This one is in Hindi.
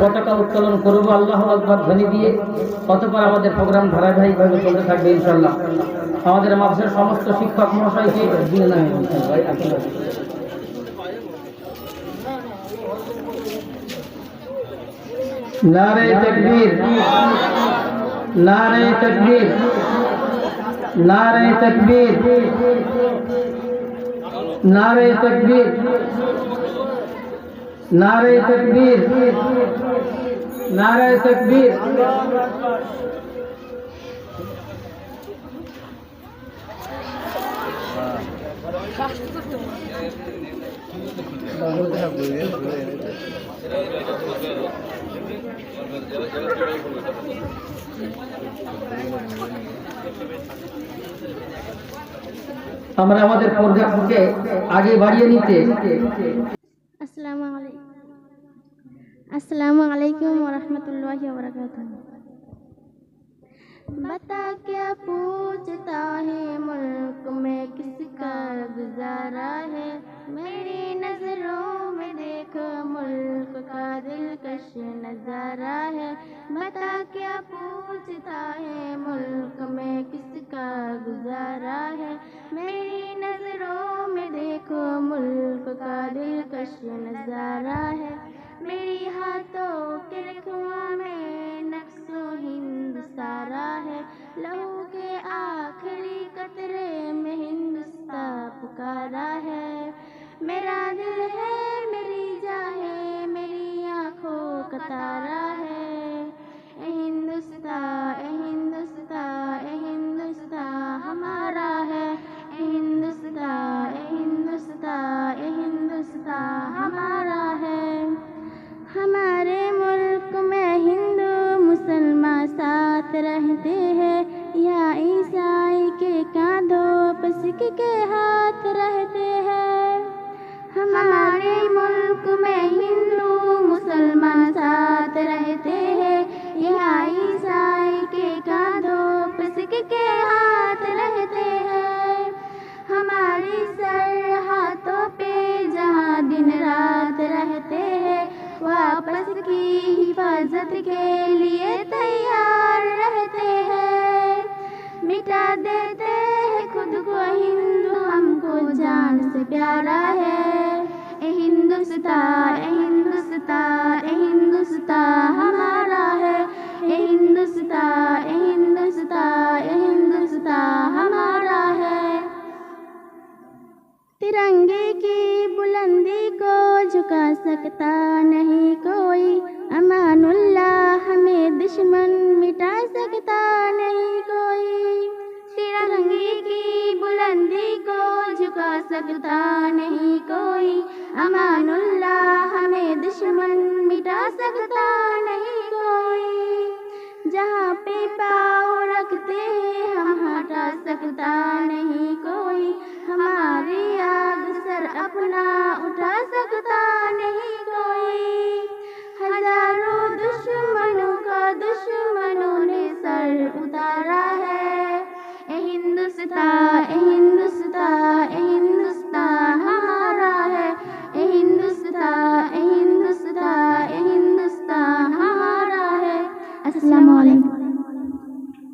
পতাকা উত্তোলন করব, আল্লাহ আকবর ধ্বনি দিয়ে। অতপর আমাদের প্রোগ্রাম ধারাবাহিকভাবে চলতে থাকবে ইনশাল্লাহ আমাদের মাদ্রাসার সমস্ত শিক্ষক মহাশয়কে দিয়ে না নারে তকবীর নারে তকবীর নারে তকবীর। নারে তকবীর। নারে তকবীর। আমরা আমাদের পর্যাপ্তকে আগে বাড়িয়ে নিতে। अस्सलाम वालेकुम वरहमतुल्लाहि बता क्या पूछता है मुल्क में किसका गुजारा है मेरी नज़रों में देखो मुल्क का दिलकश नज़ारा है बता क्या पूछता है मुल्क में किसका गुजारा है मेरी नज़रों में देखो मुल्क का दिलकश नज़ारा है मेरी हाथों के रखुआ में नक्शो हिंद सारा है। लहू के आखिरी कतरे में हिंदुस्ता पुकारा है। मेरा दिल है, मेरी जा मेरी आँखों का तारा रहते हैं, या ईसाई के कांधों पर के हाथ रहते हैं। हमारे मुल्क में हिंदू, मुसलमान साथ रहते हैं, या ईसाई के कांधों पर के हाथ रहते हैं। हमारी हाथों पे जहाँ दिन रात रहते हैं, वापस की हिफाजत के लिए मिटा देते हैं खुद को, हिंदू हमको जान से प्यारा है। ए हिंदुस्तान हिंदुस्तान ए हिंदुस्तान हमारा है। ए हिंदुस्तान हिंदुस्तान ए हिंदुस्तान हमारा है। तिरंगे की बुलंदी को झुका सकता नहीं कोई। झुका सकता नहीं कोई। अमानुल्ला हमें दुश्मन मिटा सकता नहीं कोई। जहाँ पे पाँव रखते हैं, हम हटा सकता नहीं कोई। हमारी आग सर अपना उठा सकता नहीं कोई